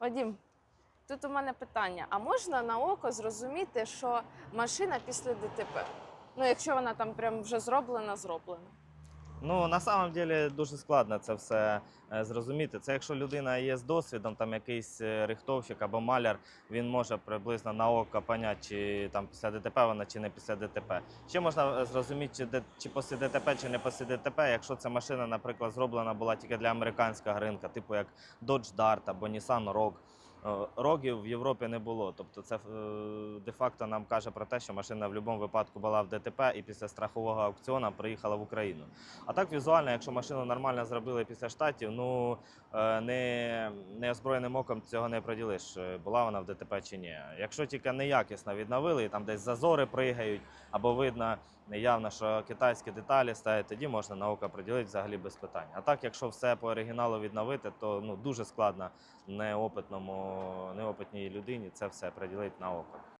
Вадім, тут у мене питання: а можна на око зрозуміти, що машина після ДТП? Ну, якщо вона там прям вже зроблена, зроблена. Ну на самом деле дуже складно це все е, зрозуміти. Це якщо людина є з досвідом, там якийсь е, рихтовщик або маляр, він може приблизно на око поняти, чи там після ДТП вона, чи не після ДТП. Ще можна е, зрозуміти, чи, чи після ДТП, чи не після ДТП, якщо ця машина, наприклад, зроблена була тільки для американського ринку, типу як Dodge Dart або Nissan Rogue. Е, Рогів в Європі не було. Тобто, це е, де-факто нам каже про те, що машина в будь-якому випадку була в ДТП і після страхового аукціону приїхала в Україну. А так візуально, якщо машину нормально зробили після штатів, ну е, не, неозброєним оком цього не приділиш, е, була вона в ДТП чи ні. Якщо тільки неякісно відновили, і там десь зазори пригають, або видно явно, що китайські деталі стають, тоді можна на око приділити взагалі без питань. А так, якщо все по оригіналу відновити, то ну дуже складно неопитному, неопитній людині це все приділити на око.